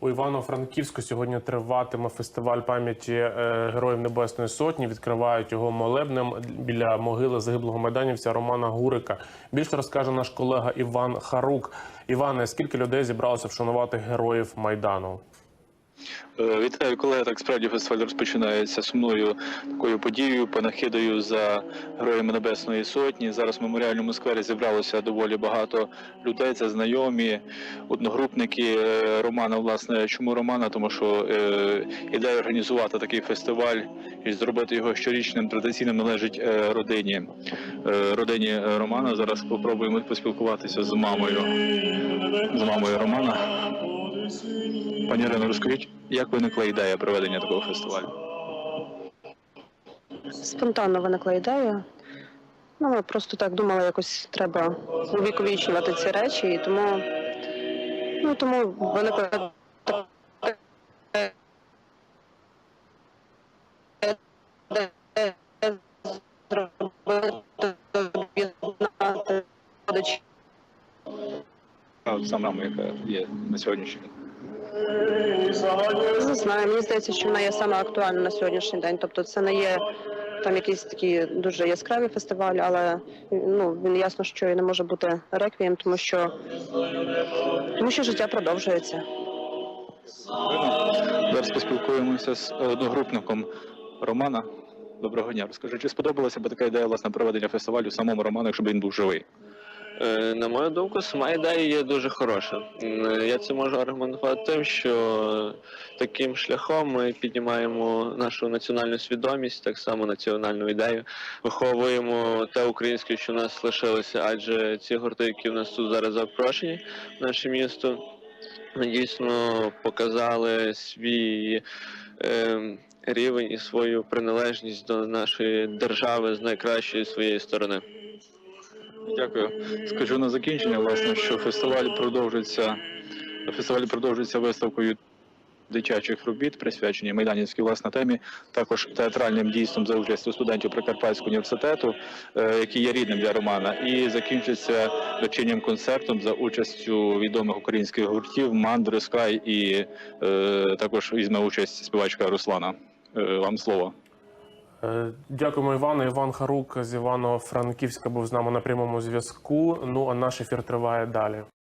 У Івано-Франківську сьогодні триватиме фестиваль пам'яті е, Героїв Небесної Сотні. Відкривають його молебнем біля могили загиблого майданівця Романа Гурика. Більше розкаже наш колега Іван Харук. Іване, скільки людей зібралося вшанувати героїв майдану? Е, Вітаю, колеги. Так справді фестиваль розпочинається сумною такою подією, панахидою за героями Небесної Сотні. Зараз в меморіальному сквері зібралося доволі багато людей. Це знайомі, одногрупники е, Романа. Власне, чому Романа? Тому що е, ідея організувати такий фестиваль і зробити його щорічним традиційним належить е, родині. Е, родині Романа. Зараз спробуємо поспілкуватися з мамою. З мамою Романа. Пані Ірино, розкажіть, як виникла ідея проведення такого фестивалю? Спонтанно виникла ідея. Ну, ми просто так думали, якось треба увіковічнювати ці речі, і тому, ну, тому виникла така зробити, об'єднати. От яка є на сьогоднішній день. Не знаю, мені здається, що вона є саме актуальна на сьогоднішній день. Тобто це не є там якийсь такий дуже яскравий фестиваль, але ну він ясно, що і не може бути реквієм, тому що тому що життя продовжується. Зараз поспілкуємося з одногрупником Романа. Доброго дня. Розкажи, чи сподобалася би така ідея власне проведення фестивалю самому Роману, якщо б він був живий? Е, На мою думку, сама ідея є дуже хороша. Я це можу аргументувати тим, що таким шляхом ми піднімаємо нашу національну свідомість, так само національну ідею, виховуємо те українське, що в нас лишилося, адже ці гурти, які в нас тут зараз запрошені в наше місто, дійсно показали свій. ем, Рівень і свою приналежність до нашої держави з найкращої своєї сторони. Дякую. Скажу на закінчення, власне, що фестиваль продовжується. Фестиваль продовжується виставкою дитячих робіт, присвячені майданівській власне темі, також театральним дійством за участю студентів Прикарпатського університету, е, який є рідним для Романа, і закінчиться вечірнім концертом за участю відомих українських гуртів Мандри Скай і е, також візьме участь співачка Руслана. Е, вам слово. Е, Дякуємо, Івану. Іван Харук з Івано-Франківська був з нами на прямому зв'язку. Ну а наш ефір триває далі.